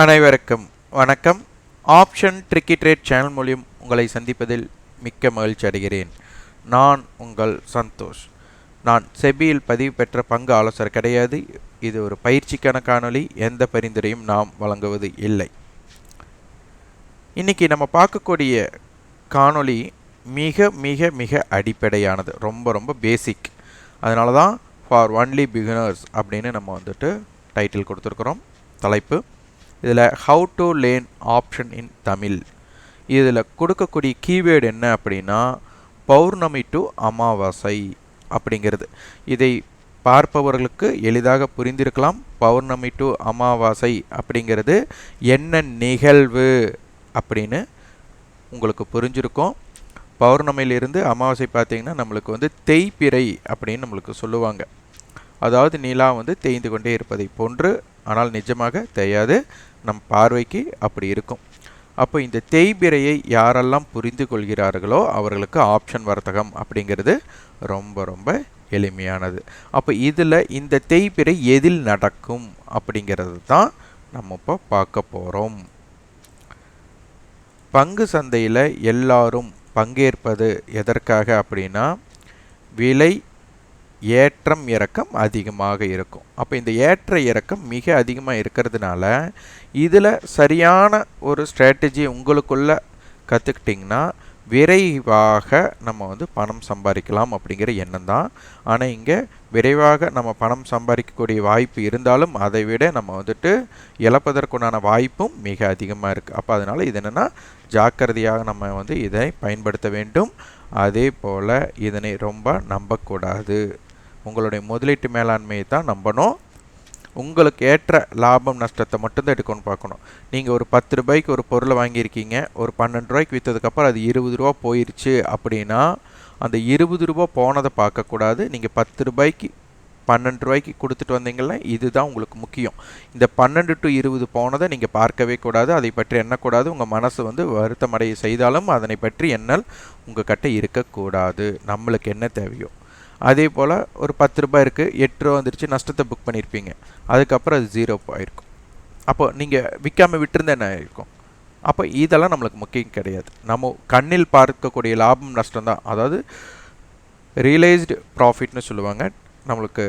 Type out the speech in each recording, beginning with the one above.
அனைவருக்கும் வணக்கம். Option tricky trade channel மூலியம் உங்களை சந்திப்பதில் மிக்க மகிழ்ச்சி அடைகிறேன். நான் உங்கள் சந்தோஷ். நான் செபியில் பதிவு பெற்ற பங்கு ஆலோசகர் கிடையாது. இது ஒரு பயிற்சிக்கான காணொளி. எந்த பரிந்துரையும் நாம் வழங்குவது இல்லை. இன்றைக்கி நம்ம பார்க்கக்கூடிய காணொளி மிக மிக மிக அடிப்படையானது. ரொம்ப ரொம்ப பேசிக் அதனால தான் ஃபார் ஒன்லி பிகினர்ஸ் அப்படின்னு நம்ம வந்துட்டு டைட்டில் கொடுத்துருக்குறோம். தலைப்பு இதில் how to learn option in Tamil. இதில் கொடுக்கக்கூடிய கீவேர்டு என்ன அப்படின்னா பௌர்ணமி டு அமாவாசை அப்படிங்கிறது. இதை பார்ப்பவர்களுக்கு எளிதாக புரிந்திருக்கலாம். பௌர்ணமி டு அமாவாசை அப்படிங்கிறது என்ன நிகழ்வு அப்படின்னு உங்களுக்கு புரிஞ்சிருக்கும். பௌர்ணமியிலிருந்து அமாவாசை பார்த்தீங்கன்னா நம்மளுக்கு வந்து தேய்பிறை அப்படின்னு நம்மளுக்கு சொல்லுவாங்க. அதாவது நிலா வந்து தேய்ந்து கொண்டே இருப்பதை போன்று ஆனால் நிஜமாக தேயாது. நம் பார்வைக்கு அப்படி இருக்கும். அப்போ இந்த தேய்பிரையை யாரெல்லாம் புரிந்து கொள்கிறார்களோ அவர்களுக்கு ஆப்ஷன் வர்த்தகம் அப்படிங்கிறது ரொம்ப ரொம்ப எளிமையானது. அப்போ இதில் இந்த தேய்பிரை எதில் நடக்கும் அப்படிங்கிறது தான் நம்ம இப்போ பார்க்க போகிறோம் பங்கு சந்தையில் எல்லாரும் பங்கேற்பது எதற்காக அப்படின்னா விலை ஏற்றம் இறக்கம் அதிகமாக இருக்கும். அப்போ இந்த ஏற்ற இறக்கம் மிக அதிகமாக இருக்கிறதுனால இதில் சரியான ஒரு ஸ்ட்ராட்டஜி உங்களுக்குள்ள கற்றுக்கிட்டிங்கன்னா விரைவாக நம்ம வந்து பணம் சம்பாதிக்கலாம் அப்படிங்கிற எண்ணம் தான். ஆனால் இங்கே விரைவாக நம்ம பணம் சம்பாதிக்கக்கூடிய வாய்ப்பு இருந்தாலும் அதை விட நம்ம வந்துட்டு இழப்பதற்குண்டான வாய்ப்பும் மிக அதிகமாக இருக்குது அப்போ அதனால் இது என்னென்னா ஜாக்கிரதையாக நம்ம வந்து இதை பயன்படுத்த வேண்டும். அதே போல் இதனை ரொம்ப நம்பக்கூடாது. உங்களுடைய முதலீட்டு மேலாண்மையை தான் நம்பணும். உங்களுக்கு ஏற்ற லாபம் நஷ்டத்தை மட்டும்தான் எடுக்கணும்னு பார்க்கணும். நீங்கள் ஒரு பத்து ரூபாய்க்கு ஒரு பொருளை வாங்கியிருக்கீங்க ஒரு பன்னெண்டு ரூபாய்க்கு விற்றதுக்கப்புறம் அது இருபது ரூபா போயிடுச்சு அப்படின்னா அந்த இருபது ரூபா போனதை பார்க்கக்கூடாது. நீங்கள் பத்து ரூபாய்க்கு பன்னெண்டு ரூபாய்க்கு கொடுத்துட்டு வந்தீங்கன்னா இதுதான் உங்களுக்கு முக்கியம். இந்த பன்னெண்டு டு இருபது போனதை நீங்கள் பார்க்கவே கூடாது. அதை பற்றி எண்ணக்கூடாது. உங்கள் மனசு வந்து வருத்தமடைய செய்தாலும் அதனை பற்றி எண்ணல் உங்கள் கிட்டே இருக்கக்கூடாது. நம்மளுக்கு என்ன தேவையோ. அதே போல் ஒரு பத்து ரூபாய் இருக்குது எட்டு ரூபா வந்துருச்சு நஷ்டத்தை புக் பண்ணியிருப்பீங்க அதுக்கப்புறம் அது ஜீரோ ஆயிருக்கும் அப்போ நீங்கள் விற்காமல் விட்டுருந்தா என்ன ஆயிருக்கும்? அப்போ இதெல்லாம் நம்மளுக்கு முக்கியம் கிடையாது. நம்ம கண்ணில் பார்க்கக்கூடிய லாபம் நஷ்டம் தான். அதாவது ரியலைஸ்டு ப்ராஃபிட்னு சொல்லுவாங்க. நம்மளுக்கு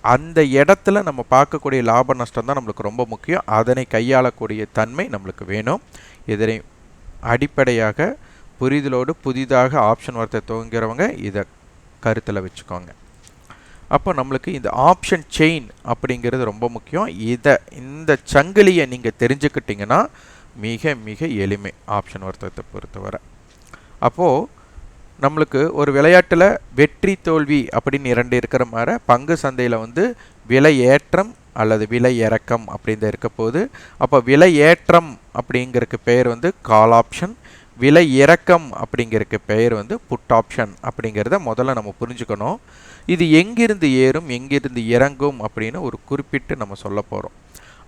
அந்த இடத்துல நம்ம பார்க்கக்கூடிய லாப நஷ்டம் தான் நம்மளுக்கு ரொம்ப முக்கியம். அதனை கையாளக்கூடிய தன்மை நம்மளுக்கு வேணும். இதனை அடிப்படையாக புரிதலோடு புதிதாக ஆப்ஷன் வார்த்தை துவங்கிறவங்க இதை கருத்தில் வச்சுக்கோங்க. அப்போ நம்மளுக்கு இந்த ஆப்ஷன் செயின் அப்படிங்கிறது ரொம்ப முக்கியம். இதை இந்த சங்கிலியை நீங்கள் தெரிஞ்சுக்கிட்டிங்கன்னா மிக மிக எளிமை ஆப்ஷன் வர்த்தகத்தை பொறுத்தவரை. அப்போது நம்மளுக்கு ஒரு விளையாட்டில் வெற்றி தோல்வி அப்படின்னு இரண்டு இருக்கிற மாதிரி பங்கு சந்தையில் வந்து விலை ஏற்றம் அல்லது விலை இறக்கம் அப்படின்னு இருக்க போது அப்போ விலை ஏற்றம் அப்படிங்கிறதுக்கு பேர் வந்து கால் ஆப்ஷன் விலை இறக்கம் அப்படிங்கிறதுக்கு பெயர் வந்து புட் ஆப்ஷன் அப்படிங்கிறத முதல்ல நம்ம புரிஞ்சுக்கணும். இது எங்கிருந்து ஏறும் எங்கிருந்து இறங்கும் அப்படின்னு ஒரு குறிப்பிட்டு நம்ம சொல்ல போகிறோம்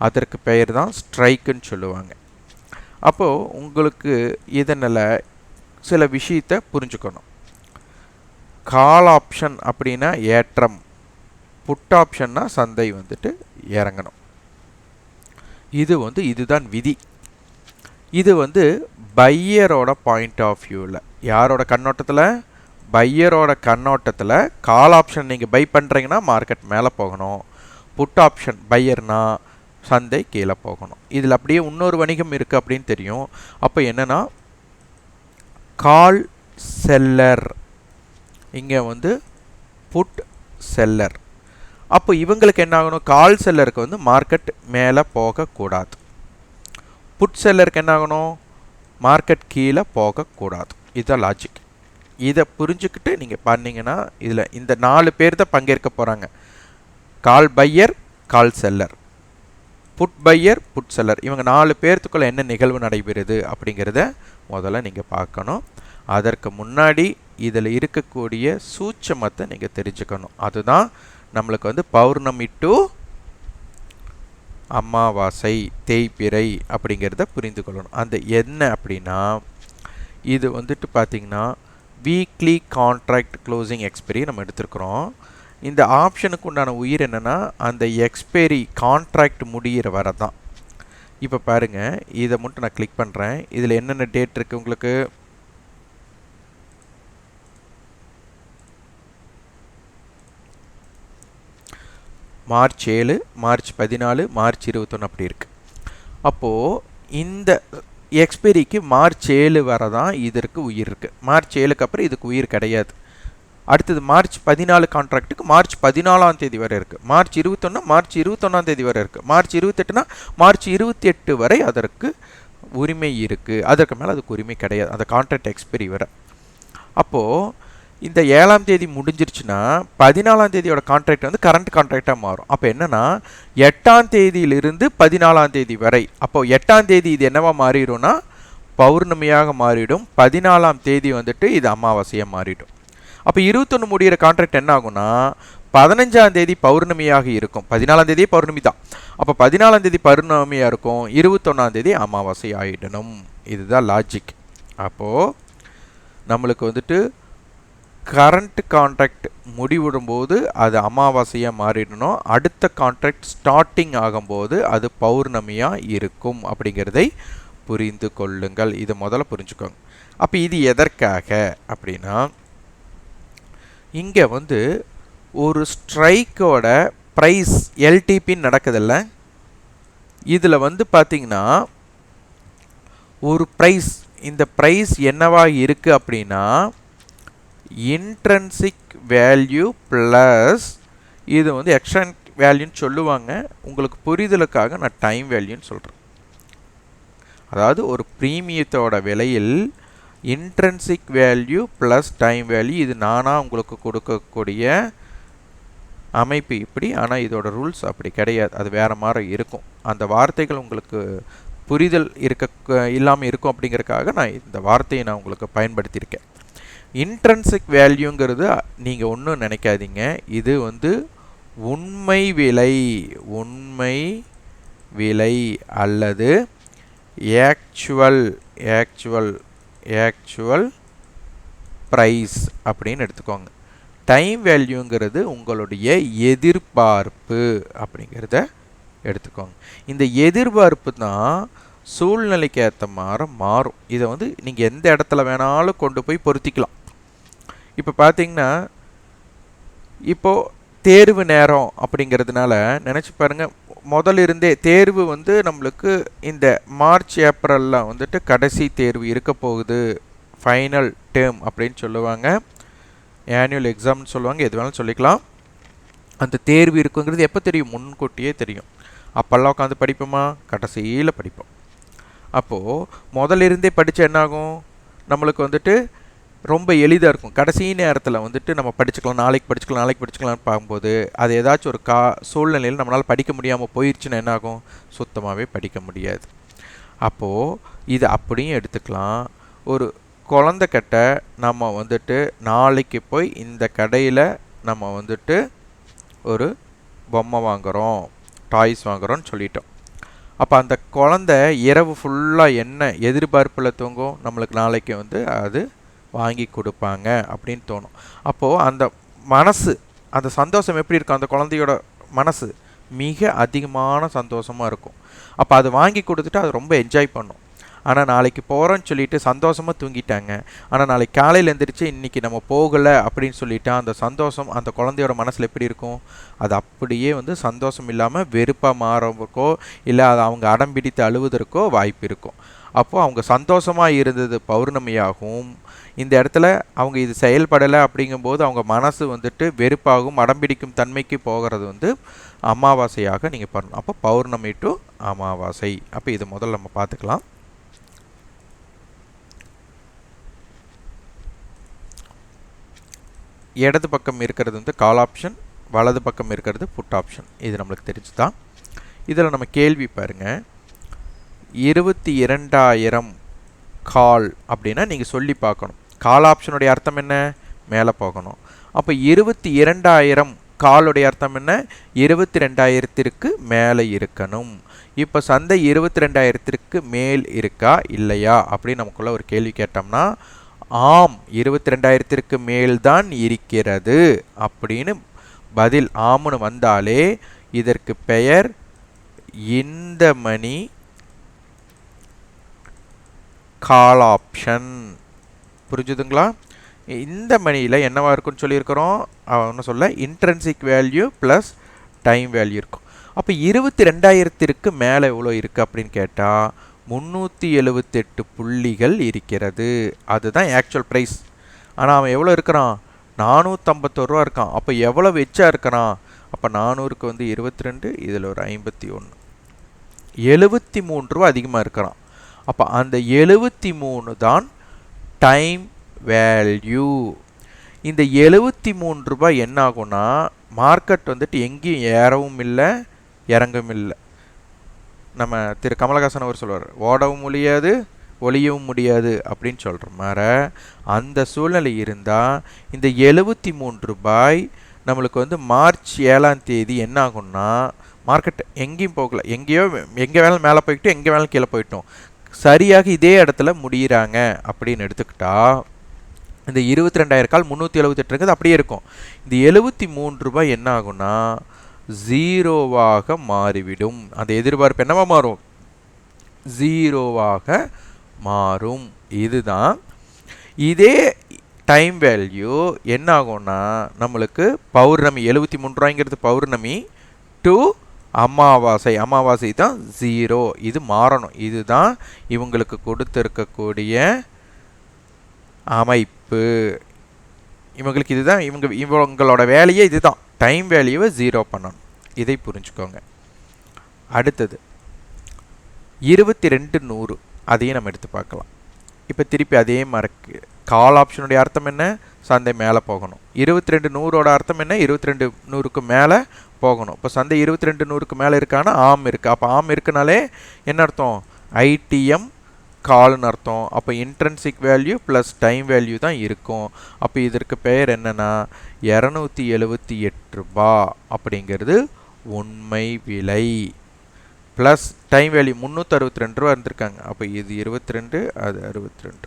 அதற்கு பெயர் தான் ஸ்ட்ரைக்குன்னு சொல்லுவாங்க. அப்போது உங்களுக்கு இதனால் சில விஷயத்தை புரிஞ்சுக்கணும். கால் ஆப்ஷன் அப்படின்னா ஏற்றம் புட் ஆப்ஷன்னா சந்தை வந்துட்டு இறங்கணும். இது வந்து இதுதான் விதி. இது வந்து பையரோட பாயிண்ட் ஆஃப் வியூவில் யாரோட கண்ணோட்டத்தில்? பையரோட கண்ணோட்டத்தில் கால் ஆப்ஷன் நீங்கள் பை பண்ணுறீங்கன்னா மார்க்கெட் மேலே போகணும். புட் ஆப்ஷன் பையர்னா சந்தை கீழே போகணும். இதில் அப்படியே இன்னொரு வணிகம் இருக்குது அப்படின்னு தெரியும். அப்போ என்னென்னா கால் செல்லர் இங்கே வந்து புட் செல்லர் அப்போ இவங்களுக்கு என்ன ஆகணும்? கால் செல்லருக்கு வந்து மார்க்கெட் மேலே போகக்கூடாது. புட் செல்லருக்கு என்ன ஆகணும் மார்க்கெட் கீழே போகக்கூடாது. இதுதான் லாஜிக் இதை புரிஞ்சுக்கிட்டு நீங்கள் பண்ணிங்கன்னா இதில் இந்த நாலு பேர் தான் பங்கேற்க போகிறாங்க call buyer call seller. Put buyer put seller. இவங்க நாலு பேர்த்துக்குள்ளே என்ன நிகழ்வு நடைபெறுது அப்படிங்கிறத முதல்ல நீங்கள் பார்க்கணும். அதற்கு முன்னாடி இதில் இருக்கக்கூடிய சூட்சமத்தை நீங்கள் தெரிஞ்சுக்கணும். அதுதான் நம்மளுக்கு வந்து பௌர்ணமி டு அமாவாசை தேய்பிறை அப்படிங்கிறத புரிந்து கொள்ளணும். அந்த என்ன அப்படின்னா இது வந்துட்டு பார்த்திங்கன்னா வீக்லி கான்ட்ராக்ட் க்ளோசிங் எக்ஸ்பெரி நம்ம எடுத்துருக்குறோம். இந்த ஆப்ஷனுக்கு உண்டான உயிர் என்னென்னா அந்த எக்ஸ்பைரி கான்ட்ராக்ட் முடிகிற வர தான் இப்போ பாருங்கள் இதை மட்டும் நான் கிளிக் பண்ணுறேன் இதில் என்னென்ன டேட் இருக்குது உங்களுக்கு? மார்ச் ஏழு மார்ச் பதினாலு மார்ச் இருபத்தொன்று அப்படி இருக்குது அப்போது இந்த எக்ஸ்பைரிக்கு மார்ச் ஏழு வரை தான் இதற்கு உயிர் இருக்குது மார்ச் ஏழுக்கு அப்புறம் இதுக்கு உயிர் கிடையாது. அடுத்தது மார்ச் பதினாலு கான்ட்ராக்ட்டுக்கு மார்ச் பதினாலாம் தேதி வரை இருக்குது மார்ச் இருபத்தொன்னா மார்ச் இருபத்தொன்னாம் தேதி வரை இருக்குது மார்ச் இருபத்தெட்டுனா மார்ச் இருபத்தி எட்டு வரை அதற்கு உரிமை இருக்குது அதற்கு மேலே அதுக்கு உரிமை கிடையாது. அந்த கான்ட்ராக்ட் எக்ஸ்பைரி வரை. அப்போது இந்த ஏழாம் தேதி முடிஞ்சிருச்சுன்னா பதினாலாம் தேதியோட கான்ட்ராக்ட் வந்து கரண்ட் கான்ட்ராக்டாக மாறும். அப்போ என்னென்னா எட்டாம் தேதியிலிருந்து பதினாலாம் தேதி வரை. அப்போது எட்டாம் தேதி இது என்னவா மாறிடும்னா பௌர்ணமியாக மாறிடும். பதினாலாம் தேதி வந்துட்டு இது அமாவாசையாக மாறிடும். அப்போ இருபத்தொன்று முடிகிற கான்ட்ராக்ட் என்ன ஆகும்னா பதினஞ்சாம் தேதி பௌர்ணமியாக இருக்கும். பதினாலாம் தேதி பௌர்ணமி தான். அப்போ பதினாலாம் தேதி பௌர்ணமியாக இருக்கும். இருபத்தொன்னாம் தேதி அமாவாசை ஆகிடணும் இதுதான் லாஜிக் அப்போது நம்மளுக்கு வந்துட்டு கரண்ட் கான்ட்ராக்ட் முடிவிடும்போது அது அமாவாசையாக மாறிடணும். அடுத்த கான்ட்ராக்ட் ஸ்டார்டிங் ஆகும்போது அது பௌர்ணமியாக இருக்கும் அப்படிங்கிறதை புரிந்து கொள்ளுங்கள். இது முதல்ல புரிஞ்சுக்கோங்க. அப்போ இது எதற்காக அப்படின்னா இங்கே வந்து ஒரு ஸ்ட்ரைக்கோட ப்ரைஸ் எல்டிபின்னு நடக்குதில்ல? இதில் வந்து பார்த்திங்கன்னா ஒரு ப்ரைஸ் இந்த ப்ரைஸ் என்னவா இருக்குது அப்படின்னா இன்ட்ரன்சிக் வேல்யூ ப்ளஸ் இது வந்து எக்ஸ்ட்ரன் வேல்யூன்னு சொல்லுவாங்க. உங்களுக்கு புரிதலுக்காக நான் டைம் வேல்யூன்னு சொல்கிறேன் அதாவது ஒரு ப்ரீமியத்தோட விலையில் intrinsic value plus time value இது நானாக உங்களுக்கு கொடுக்கக்கூடிய அமைப்பு இப்படி ஆனால் இதோட ரூல்ஸ் அப்படி கிடையாது. அது வேறு மாதிரி இருக்கும். அந்த வார்த்தைகள் உங்களுக்கு புரிதல் இருக்க இல்லாமல் இருக்கும் அப்படிங்கிறதுக்காக நான் இந்த வார்த்தையை நான் உங்களுக்கு பயன்படுத்தியிருக்கேன். இன்ட்ரன்சிக் வேல்யூங்கிறது நீங்கள் ஒன்றும் நினைக்காதீங்க. இது வந்து உண்மை விலை உண்மை விலை அல்லது ஆக்சுவல் ஆக்சுவல் ஆக்சுவல் ப்ரைஸ் அப்படின்னு எடுத்துக்கோங்க. டைம் வேல்யூங்கிறது உங்களுடைய எதிர்பார்ப்பு அப்படிங்கிறத எடுத்துக்கோங்க. இந்த எதிர்பார்ப்பு தான் சூழ்நிலைக்கு ஏற்ற மாதிரி மாறும். இதை வந்து நீங்கள் எந்த இடத்துல வேணாலும் கொண்டு போய் பொருத்திக்கலாம். இப்போ பார்த்தீங்கன்னா இப்போது தேர்வு நேரம் அப்படிங்கிறதுனால நினச்சி பாருங்கள் முதல்ல இருந்தே தேர்வு வந்து நம்மளுக்கு இந்த மார்ச் ஏப்ரலில் வந்துட்டு கடைசி தேர்வு இருக்க போகுது. ஃபைனல் டேர்ம் அப்படின்னு சொல்லுவாங்க. ஆனுவல் எக்ஸாம்னு சொல்லுவாங்க. எது வேணாலும் சொல்லிக்கலாம். அந்த தேர்வு இருக்குங்கிறது எப்போ தெரியும்? முன்கூட்டியே தெரியும். அப்போல்லாம் உட்காந்து படிப்போமா? கடைசியில் படிப்போம். அப்போது முதல்ல இருந்தே படித்தா என்னாகும்? நம்மளுக்கு வந்துட்டு ரொம்ப எளிதாக இருக்கும். கடைசி நேரத்தில் வந்துட்டு நம்ம படிச்சுக்கலாம் நாளைக்கு படிச்சுக்கலாம் நாளைக்கு படிச்சுக்கலாம்னு பார்க்கும்போது அது ஏதாச்சும் ஒரு கா சூழ்நிலையில் நம்மளால் படிக்க முடியாமல் போயிடுச்சுன்னா என்னாகும் சுத்தமாகவே படிக்க முடியாது. அப்போது இது அப்படியும் எடுத்துக்கலாம். ஒரு குழந்தைக்கிட்ட நம்ம வந்துட்டு நாளைக்கு போய் இந்த கடையில் நம்ம வந்துட்டு ஒரு பொம்மை வாங்குகிறோம் டாய்ஸ் வாங்குகிறோன்னு சொல்லிட்டோம். அப்போ அந்த குழந்த இரவு ஃபுல்லாக என்ன எதிர்பார்ப்பில் தூங்கும்? நம்மளுக்கு நாளைக்கு வந்து அது வாங்கி கொடுப்பாங்க அப்படின்னு தோணும். அப்போது அந்த மனசு அந்த சந்தோஷம் எப்படி இருக்கும்? அந்த குழந்தையோட மனசு மிக அதிகமான சந்தோஷமாக இருக்கும். அப்போ அது வாங்கி கொடுத்துட்டு அது ரொம்ப என்ஜாய் பண்ணும். ஆனால் நாளைக்கு போகிறோன்னு சொல்லிட்டு சந்தோஷமாக தூங்கிட்டாங்க. ஆனால் நாளைக்கு காலையில் எழுந்திரிச்சு இன்றைக்கி நம்ம போகலை அப்படின்னு சொல்லிட்டு அந்த சந்தோஷம் அந்த குழந்தையோட மனசில் எப்படி இருக்கும்? அது அப்படியே வந்து சந்தோஷம் இல்லாமல் வெறுப்பாக மாறவருக்கோ இல்லை அதை அவங்க அடம் பிடித்து அழுவதற்கோ வாய்ப்பு இருக்கும். அப்போது அவங்க சந்தோஷமாக இருந்தது பௌர்ணமியாகவும். இந்த இடத்துல அவங்க இது செயல்படலை அப்படிங்கும்போது அவங்க மனசு வந்துட்டு வெறுப்பாகும் அடம்பிடிக்கும் தன்மைக்கு போகிறது வந்து அமாவாசையாக நீங்கள் பண்ணணும். அப்போ பௌர்ணமி டு அமாவாசை. அப்போ இது முதல்ல நம்ம பார்த்துக்கலாம். இடது பக்கம் இருக்கிறது வந்து கால் ஆப்ஷன் வலது பக்கம் இருக்கிறது புட் ஆப்ஷன். இது நம்மளுக்கு தெரிஞ்சு தான் இதில் நம்ம கேள்வி பாருங்கள் இருபத்தி இரண்டாயிரம் கால் அப்படின்னா நீங்கள் சொல்லி பார்க்கணும். கால் ஆப்ஷனுடைய அர்த்தம் என்ன? மேலே போகணும் அப்போ இருபத்தி இரண்டாயிரம் காலுடைய அர்த்தம் என்ன? இருபத்தி ரெண்டாயிரத்திற்கு மேலே இருக்கணும். இப்போ சந்தை இருபத்தி ரெண்டாயிரத்திற்கு மேல் இருக்கா? இல்லையா? அப்படின்னு நமக்குள்ள ஒரு கேள்வி கேட்டோம்னா ஆம் இருபத்தி ரெண்டாயிரத்திற்கு மேல்தான் இருக்கிறது அப்படின்னு பதில் ஆம்னு வந்தாலே இதற்கு பெயர் இந்த மணி கால் ஆப்ஷன் புரிஞ்சுதுங்களா? இந்த மணியில் என்னவா இருக்குன்னு சொல்லியிருக்கிறோம். ஒன்றும் சொல்ல intrinsic value plus time value இருக்கும். அப்போ இருபத்தி ரெண்டாயிரத்திற்கு மேலே எவ்வளோ இருக்குது அப்படின்னு கேட்டால் முந்நூற்றி எழுபத்தெட்டு புள்ளிகள் இருக்கிறது. அதுதான் ஆக்சுவல் ப்ரைஸ் ஆனால் அவன் எவ்வளோ இருக்கிறான்? நானூற்றம்பத்தோரு ரூபா இருக்கான். அப்போ எவ்வளோ வெச்சா இருக்கிறான்? அப்போ நானூறுக்கு வந்து இருபத்தி ரெண்டு இதில் ஒரு ஐம்பத்தி ஒன்று எழுபத்தி மூன்று ரூபா அதிகமாக இருக்கிறான். அப்போ அந்த எழுபத்தி மூணு தான் டைம் வேல்யூ இந்த எழுபத்தி மூணு ரூபாய் என்ன ஆகும்னா மார்க்கெட் வந்துட்டு எங்கேயும் ஏறவும் இல்லை இறங்கவும் இல்லை. நம்ம திரு கமலஹாசன் அவர் சொல்வார் ஓடவும் முடியாது ஒளியவும் முடியாது அப்படின்னு சொல்கிற மாதிரி அந்த சூழ்நிலை இருந்தால் இந்த எழுபத்தி மூன்று ரூபாய் நம்மளுக்கு வந்து மார்ச் ஏழாம் தேதி என்ன ஆகும்னா மார்க்கெட் எங்கேயும் போகல. எங்கேயோ எங்கே வேணாலும் மேலே போய்கிட்டு எங்கே வேணாலும் கீழே போயிட்டோம். சரியாக இதே இடத்துல முடிகிறாங்க அப்படின்னு எடுத்துக்கிட்டா இந்த இருபத்தி ரெண்டாயிரம் கால் முந்நூற்றி எழுபத்தெட்டு இருக்குது அப்படியே இருக்கும். இந்த எழுபத்தி மூன்று ரூபாய் என்ன ஆகும்னா ஜீரோவாக மாறிவிடும். அந்த எதிர்பார்ப்பு என்னவா மாறும்? ஜீரோவாக மாறும். இதுதான். இதே டைம் வேல்யூ என்ன ஆகும்னா நம்மளுக்கு பௌர்ணமி எழுபத்தி மூணு ரூபாய்ங்கிறது பௌர்ணமி டு அமாவாசை. அமாவாசை தான் ஜீரோ இது மாறணும். இதுதான் இவங்களுக்கு கொடுத்துருக்கக்கூடிய அமைப்பு. இவங்களுக்கு இதுதான். இவங்க இவங்களோட வேலையே இதுதான். டைம் வேல்யூவை ஜீரோ பண்ணணும். இதை புரிஞ்சுக்கோங்க. அடுத்தது இருபத்தி ரெண்டு நூறு. அதையும் நம்ம எடுத்து பார்க்கலாம். இப்போ திருப்பி அதே மாதிரி கால் ஆப்ஷனுடைய அர்த்தம் என்ன? சந்தை மேலே போகணும். இருபத்தி ரெண்டு நூறோட அர்த்தம் என்ன? இருபத்தி ரெண்டு நூறுக்கு மேலே போகணும். இப்போ சந்தை இருபத்தி ரெண்டு நூறுக்கு மேலே இருக்கான்னா ஆம் இருக்குது அப்போ ஆம் இருக்குனாலே என்ன அர்த்தம்? ஐடிஎம் கால்னு அர்த்தம். அப்போ intrinsic value plus time value தான் இருக்கும். அப்போ இதற்கு பெயர் என்னென்னா இரநூத்தி எழுபத்தி எட்டு ரூபா அப்படிங்கிறது உண்மை விலை. ப்ளஸ் டைம் வேல்யூ முந்நூற்றி அறுபத்தி ரெண்டு ரூபா இருந்திருக்காங்க. அப்போ இது இருபத்தி ரெண்டு அது அறுபத்தி ரெண்டு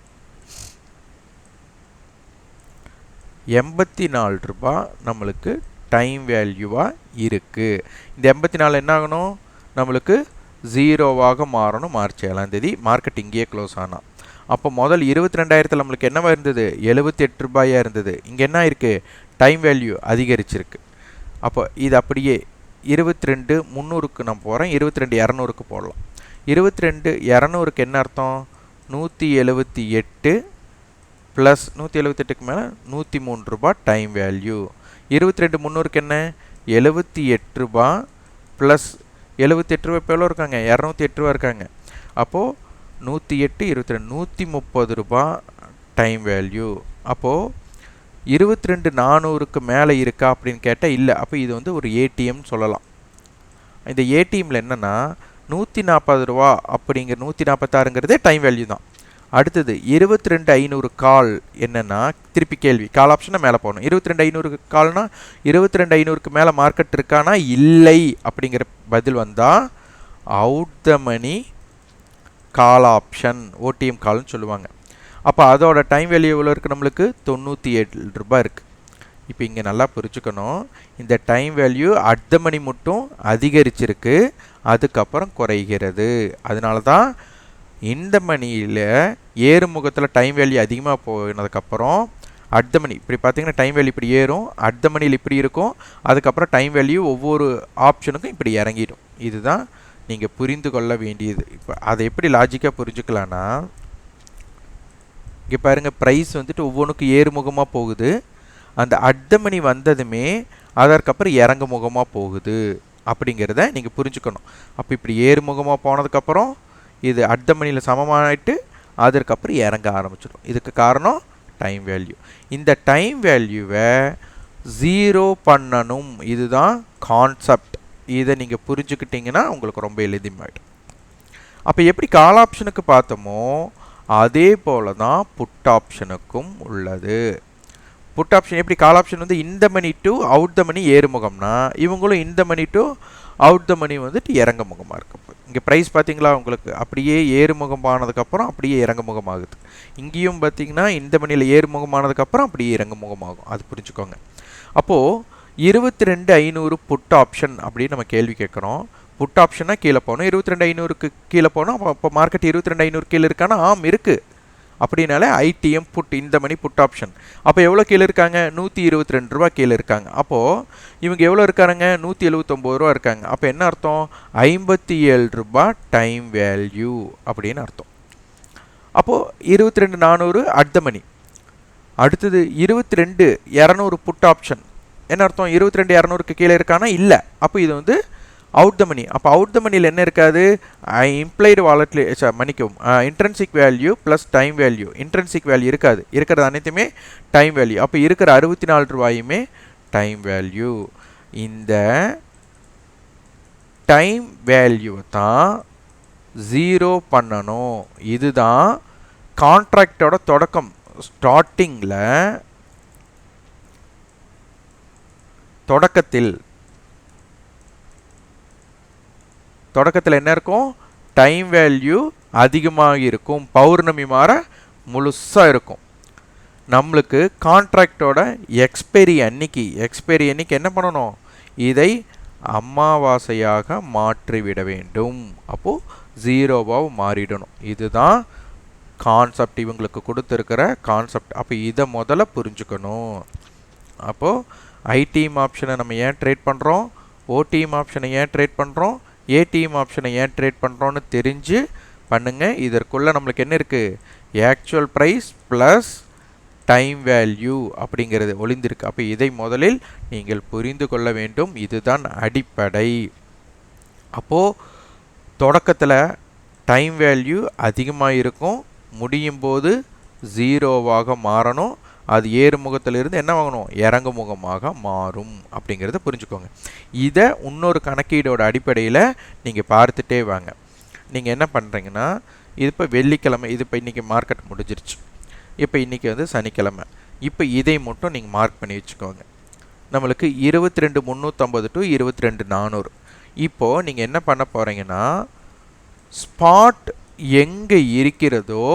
எண்பத்தி நாலு ரூபா நம்மளுக்கு டைம் வேல்யூவாக இருக்குது இந்த எண்பத்தி நாலு என்ன ஆகணும் நம்மளுக்கு ஜீரோவாக மாறணும் மார்ச் ஏழாம் தேதி. மார்க்கெட் இங்கேயே க்ளோஸ் ஆனால் அப்போ முதல் இருபத்தி ரெண்டாயிரத்தில் நம்மளுக்கு என்னவா இருந்தது? எழுபத்தி எட்டு ரூபாயாக இருந்தது. இங்கே என்ன இருக்குது டைம் வேல்யூ அதிகரிச்சிருக்கு. அப்போ இது அப்படியே இருபத்தி ரெண்டு முந்நூறுக்கு நான் போகிறேன் இருபத்தி ரெண்டு இரநூறுக்கு போடலாம். இருபத்தி ரெண்டு இரநூறுக்கு என்ன அர்த்தம்? நூற்றி எழுபத்தி எட்டு ப்ளஸ் நூற்றி எழுபத்தெட்டுக்கு மேலே நூற்றி மூணு ரூபா டைம் வேல்யூ இருபத்தி ரெண்டு முந்நூறுக்கு என்ன? எழுபத்தி எட்டு ரூபா ப்ளஸ் எழுபத்தெட்டு ரூபா இப்போ எவ்வளோ இருக்காங்க? இரநூத்தி எட்டு ரூபா இருக்காங்க. அப்போது நூற்றி எட்டு இருபத்தி ரெண்டு நூற்றி முப்பது ரூபா டைம் வேல்யூ அப்போது இருபத்தி ரெண்டு நானூறுக்கு மேலே இருக்கா அப்படின்னு கேட்டால் இல்லை. அப்போ இது வந்து ஒரு ஏடிஎம் சொல்லலாம். இந்த ஏடிஎம்மில் என்னென்னா நூற்றி நாற்பது ரூபா அப்படிங்கிற நூற்றி நாற்பத்தாறுங்கிறதே டைம் வேல்யூ தான். அடுத்தது இருபத்தி ரெண்டு ஐநூறு கால் என்னென்னா திருப்பி கேள்வி கால் ஆப்ஷனை மேலே போகணும் இருபத்தி ரெண்டு ஐநூறு கால்னா இருபத்தி ரெண்டு ஐநூறுக்கு மேலே மார்க்கெட் இருக்கானா? இல்லை. அப்படிங்கிற பதில் வந்தால் out the money call option OTM கால்னு சொல்லுவாங்க. அப்போ அதோட டைம் வேல்யூ எவ்வளோ இருக்குது நம்மளுக்கு? தொண்ணூற்றி ஏழு ரூபாய் இருக்குது இப்போ இங்கே நல்லா புரிஞ்சுக்கணும். இந்த டைம் வேல்யூ அடுத்த மணி மட்டும் அதிகரிச்சிருக்கு. அதுக்கப்புறம் குறைகிறது. அதனால தான் இந்த மணியில் ஏறுமுகத்தில் டைம் வேல்யூ அதிகமாக போனதுக்கப்புறம் அடுத்த மணி இப்படி பார்த்தீங்கன்னா டைம் வேல்யூ இப்படி ஏறும் அடுத்த மணியில் இப்படி இருக்கும் அதுக்கப்புறம் டைம் வேல்யூ ஒவ்வொரு ஆப்ஷனுக்கும் இப்படி இறங்கிடும். இதுதான் நீங்கள் புரிந்து கொள்ள வேண்டியது. இப்போ அதை எப்படி லாஜிக்காக புரிஞ்சுக்கலான்னா இங்கே பாருங்கள் ப்ரைஸ் வந்துட்டு ஒவ்வொன்றுக்கும் ஏறுமுகமாக போகுது. அந்த அடுத்த மணி வந்ததுமே அதற்கப்புறம் இறங்கு முகமாக போகுது. அப்படிங்கிறத நீங்கள் புரிஞ்சுக்கணும். அப்போ இப்படி ஏறுமுகமாக போனதுக்கப்புறம் இது அடுத்த மணியில் சமமாகிட்டு அதற்கப்புறம் இறங்க ஆரம்பிச்சிடும். இதுக்கு காரணம் டைம் வேல்யூ இந்த டைம் வேல்யூவை ஜீரோ பண்ணணும். இதுதான் கான்செப்ட் இதை நீங்கள் புரிஞ்சுக்கிட்டிங்கன்னா உங்களுக்கு ரொம்ப எளிமையாயிடும். அப்போ எப்படி கால் ஆப்ஷனுக்கு பார்த்தோமோ அதே போல தான் புட் ஆப்ஷனுக்கும் உள்ளது. புட் ஆப்ஷன் எப்படி கால் ஆப்ஷன் வந்து இந்த மணி டு அவுட் த மணி ஏறுமுகம்னா இவங்களும் இந்த மணி டு அவுட் த மணி வந்துட்டு இறங்க முகமாக இருக்கு இங்கே ப்ரைஸ் பார்த்தீங்களா உங்களுக்கு? அப்படியே ஏறுமுகம் ஆனதுக்கப்புறம் அப்படியே இறங்குமுகமாகுது. இங்கேயும் பார்த்தீங்கன்னா இந்த மணியில் ஏறுமுகம் ஆனதுக்கப்புறம் அப்படியே இறங்குமுகமாகும். அது புரிஞ்சுக்கோங்க. அப்போது இருபத்தி ரெண்டு ஐநூறு புட் ஆப்ஷன் அப்படின்னு நம்ம கேள்வி கேட்குறோம். புட் ஆப்ஷனாக கீழே போகணும். இருபத்தி ரெண்டு ஐநூறுக்கு கீழே போனோம் அப்போ அப்போ மார்க்கெட் இருபத்தி ரெண்டு ஐநூறு கீழே இருக்கானா ஆம் இருக்குது அப்படின்னாலே ஐடிஎம் புட் இந்த மணி புட் ஆப்ஷன் அப்போ எவ்வளோ கீழே இருக்காங்க? நூற்றி இருபத்தி ரெண்டு ரூபா கீழே இருக்காங்க. அப்போது இவங்க எவ்வளோ இருக்காருங்க? நூற்றி எழுபத்தொம்போது ரூபா இருக்காங்க. அப்போ என்ன அர்த்தம்? ஐம்பத்தி ஏழு ரூபா டைம் வேல்யூ அப்படின்னு அர்த்தம். அப்போது இருபத்தி ரெண்டு நானூறு அடுத்த மணி அடுத்தது இருபத்தி ரெண்டு இரநூறு புட் ஆப்ஷன் என்ன அர்த்தம்? இருபத்தி ரெண்டு இரநூறுக்கு கீழே இருக்கானா? இல்லை. அப்போ இது வந்து அவுட் த மணி அப்போ அவுட் த மணியில் என்ன இருக்காது? இம்ப்ளைடு வாலெட்லி மன்னிக்கவும். Intrinsic value plus time value intrinsic value இருக்காது. இருக்கிறது அனைத்துமே டைம் வேல்யூ அப்போ இருக்கிற அறுபத்தி நாலு ரூபாயுமே டைம் வேல்யூ இந்த டைம் வேல்யூவை தான் ஜீரோ பண்ணணும். இதுதான் கான்ட்ராக்டோட தொடக்கம். ஸ்டார்டிங்கில் தொடக்கத்தில் தொடக்கத்தில் என்ன இருக்கும்? டைம் வேல்யூ அதிகமாக இருக்கும். பௌர்ணமி மாற முழுசாக இருக்கும். நம்மளுக்கு கான்ட்ராக்டோட எக்ஸ்பைரி அன்னைக்கு எக்ஸ்பைரி அன்னைக்கு என்ன பண்ணணும்? இதை அமாவாசையாக மாற்றிவிட வேண்டும். அப்போது ஜீரோவாக மாறிடணும். இதுதான் கான்செப்ட் இவங்களுக்கு கொடுத்துருக்கிற கான்செப்ட் அப்போ இதை முதல்ல புரிஞ்சுக்கணும். அப்போது ஐடிஎம் ஆப்ஷனை நம்ம ஏன் ட்ரேட் பண்ணுறோம் ஓடிஎம் ஆப்ஷனை ஏன் ட்ரேட் பண்ணுறோம் ஏடிஎம் ஆப்ஷனை ஏன் ட்ரேட் பண்ணுறோன்னு தெரிஞ்சு பண்ணுங்கள் இதற்குள்ளே நம்மளுக்கு என்ன இருக்குது actual price plus time value அப்படிங்கிறது ஒளிந்திருக்கு. அப்போ இதை முதலில் நீங்கள் புரிந்து கொள்ள வேண்டும். இதுதான் அடிப்படை. அப்போது தொடக்கத்தில் டைம் வேல்யூ அதிகமாக இருக்கும் முடியும் போது ஜீரோவாக மாறணும். அது ஏறுமுகத்திலிருந்து என்ன வாங்கணும்? இறங்குமுகமாக மாறும். அப்படிங்கிறத புரிஞ்சுக்கோங்க. இதை இன்னொரு கணக்கீடோட அடிப்படையில் நீங்கள் பார்த்துட்டே வாங்க. நீங்கள் என்ன பண்ணுறீங்கன்னா இது இப்போ வெள்ளிக்கிழமை இது இப்போ இன்றைக்கி மார்க்கெட் முடிஞ்சிருச்சு. இப்போ இன்றைக்கி வந்து சனிக்கிழமை. இப்போ இதை மட்டும் நீங்கள் மார்க் பண்ணி வச்சுக்கோங்க. நம்மளுக்கு இருபத்தி ரெண்டு முந்நூற்றம்பது டு இருபத்தி ரெண்டு நானூறு. இப்போது நீங்கள் என்ன பண்ண போகிறீங்கன்னா ஸ்பாட் எங்கே இருக்கிறதோ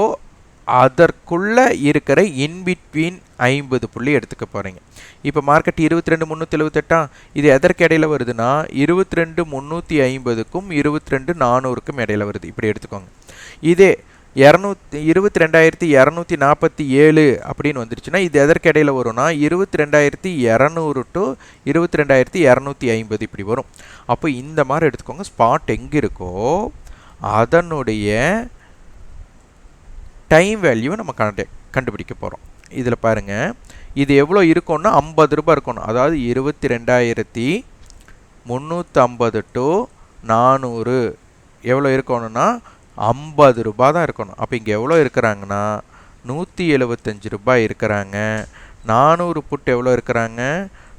அதற்குள்ளே இருக்கிற இன்பிட்வீன் ஐம்பது புள்ளி எடுத்துக்க போகிறீங்க இப்போ மார்க்கெட் இருபத்தி ரெண்டு முந்நூற்றி எழுபத்தெட்டா இது எதற்கு இடையில வருதுன்னா இருபத்தி ரெண்டு முந்நூற்றி ஐம்பதுக்கும் இருபத்தி ரெண்டு நானூறுக்கும் இடையில வருது. இப்படி எடுத்துக்கோங்க. இதே இரநூத்தி இருபத்தி ரெண்டாயிரத்தி இரநூத்தி நாற்பத்தி ஏழு அப்படின்னு வந்துருச்சுன்னா இது எதற்கு இடையில வரும்னா இருபத்தி ரெண்டாயிரத்தி இரநூறு டு இருபத்தி ரெண்டாயிரத்தி இரநூத்தி ஐம்பது இப்படி வரும். அப்போ இந்த மாதிரி எடுத்துக்கோங்க. ஸ்பாட் எங்கே இருக்கோ அதனுடைய டைம் வேல்யூவை நம்ம கண்டு கண்டுபிடிக்க போகிறோம் இதில் பாருங்கள் இது எவ்வளோ இருக்கும்னா ஐம்பது ரூபாய் இருக்கணும். அதாவது இருபத்தி ரெண்டாயிரத்தி முந்நூற்றம்பது டு நானூறு. எவ்வளோ இருக்கணும்னா ஐம்பது ரூபா தான் இருக்கணும். அப்போ இங்கே எவ்வளோ இருக்கிறாங்கன்னா நூற்றி எழுபத்தஞ்சு ரூபாய் இருக்கிறாங்க. நானூறு புட்டு எவ்வளோ இருக்கிறாங்க?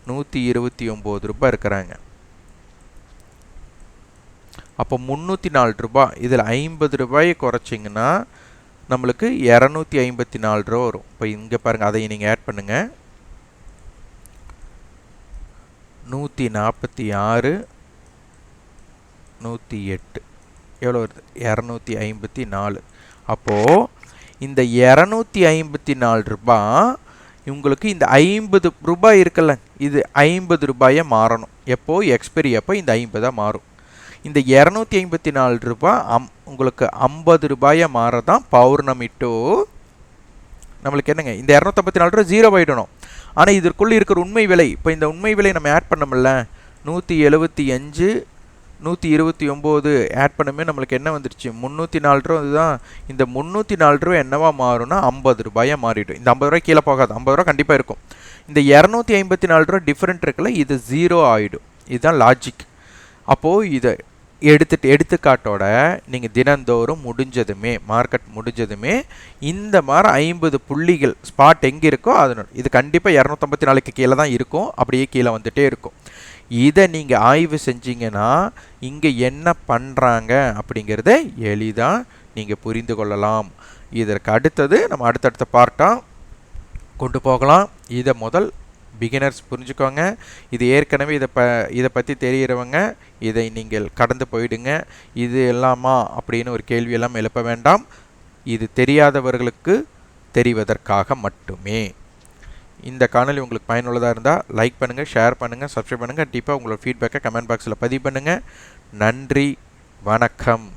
நூற்றி இருபத்தி ஒம்பது ரூபாய் இருக்கிறாங்க. அப்போ முந்நூற்றி நாலு ரூபாய். இதில் ஐம்பது ரூபாயை குறைச்சிங்கன்னா நம்மளுக்கு இரநூத்தி ஐம்பத்தி நாலு ரூபா வரும். இப்போ இங்கே பாருங்கள் அதையும் நீங்கள் ஆட் பண்ணுங்கள் நூற்றி நாற்பத்தி ஆறு நூற்றி எட்டு. எவ்வளோ வருது? இரநூத்தி ஐம்பத்தி நாலு. அப்போது இந்த இரநூத்தி ஐம்பத்தி நாலு ரூபா உங்களுக்கு இந்த ஐம்பது ரூபாய் இருக்குல்ல இது ஐம்பது ரூபாயை மாறணும். எப்போது எக்ஸ்பெரி அப்போ இந்த ஐம்பதாக மாறும். இந்த இரநூத்தி ஐம்பத்தி நாலு ரூபாய் அம் உங்களுக்கு ஐம்பது ரூபாயை மாறதான் பௌர்ணமி டூ. நம்மளுக்கு என்னங்க இந்த இரநூத்தம்பத்தி நாலு ரூபா ஜீரோ ஆகிடணும் ஆனால் இதற்குள்ளே இருக்கிற உண்மை விலை இப்போ இந்த உண்மை விலை நம்ம ஆட் பண்ணமில்ல நூற்றி எழுபத்தி அஞ்சு நூற்றி இருபத்தி ஒம்பது ஆட் பண்ணுமே நம்மளுக்கு என்ன வந்துருச்சு? முந்நூற்றி நாலு ரூபா அதுதான் இந்த முந்நூற்றி நாலு ரூபா என்னவா மாறும்னா ஐம்பது ரூபாயாக மாறிடும். இந்த ஐம்பது ரூபாய் கீழே போகாது ஐம்பது ரூபா கண்டிப்பாக இருக்கும். இந்த இரநூத்தி ஐம்பத்தி நாலு ரூபா டிஃப்ரெண்ட் இருக்குல்ல இது ஜீரோ ஆகிடும் இதுதான் லாஜிக் அப்போது இதை எடுத்துட்டு எடுத்துக்காட்டோட நீங்கள் தினந்தோறும் முடிஞ்சதுமே மார்க்கெட் முடிஞ்சதுமே இந்த மாதிரி ஐம்பது புள்ளிகள் ஸ்பாட் எங்கே இருக்கோ அதனோட இது கண்டிப்பாக இரநூத்தம்பத்தி நாலுக்கு கீழே தான் இருக்கும். அப்படியே கீழே வந்துகிட்டே இருக்கும். இதை நீங்கள் ஆய்வு செஞ்சீங்கன்னா இங்கே என்ன பண்ணுறாங்க அப்படிங்கிறத எளிதாக நீங்கள் புரிந்து கொள்ளலாம். இதற்கு அடுத்தது நம்ம அடுத்தடுத்த பார்ட்டாக கொண்டு போகலாம். இதை முதல் பிகினர்ஸ் புரிஞ்சுக்கோங்க. இது ஏற்கனவே இதை ப இதை பற்றி தெரிகிறவங்க இதை நீங்கள் கடந்து போயிடுங்க. இது எல்லாமா அப்படின்னு ஒரு கேள்வியெல்லாம் எழுப்ப வேண்டாம். இது தெரியாதவர்களுக்கு தெரிவதற்காக மட்டுமே. இந்த காணொலி உங்களுக்கு பயனுள்ளதாக இருந்தால் லைக் பண்ணுங்கள் ஷேர் பண்ணுங்கள் சப்ஸ்கிரைப் பண்ணுங்கள் கண்டிப்பாக உங்களோட ஃபீட்பேக்கை கமெண்ட் பாக்ஸில் பதிவு பண்ணுங்கள் நன்றி வணக்கம்.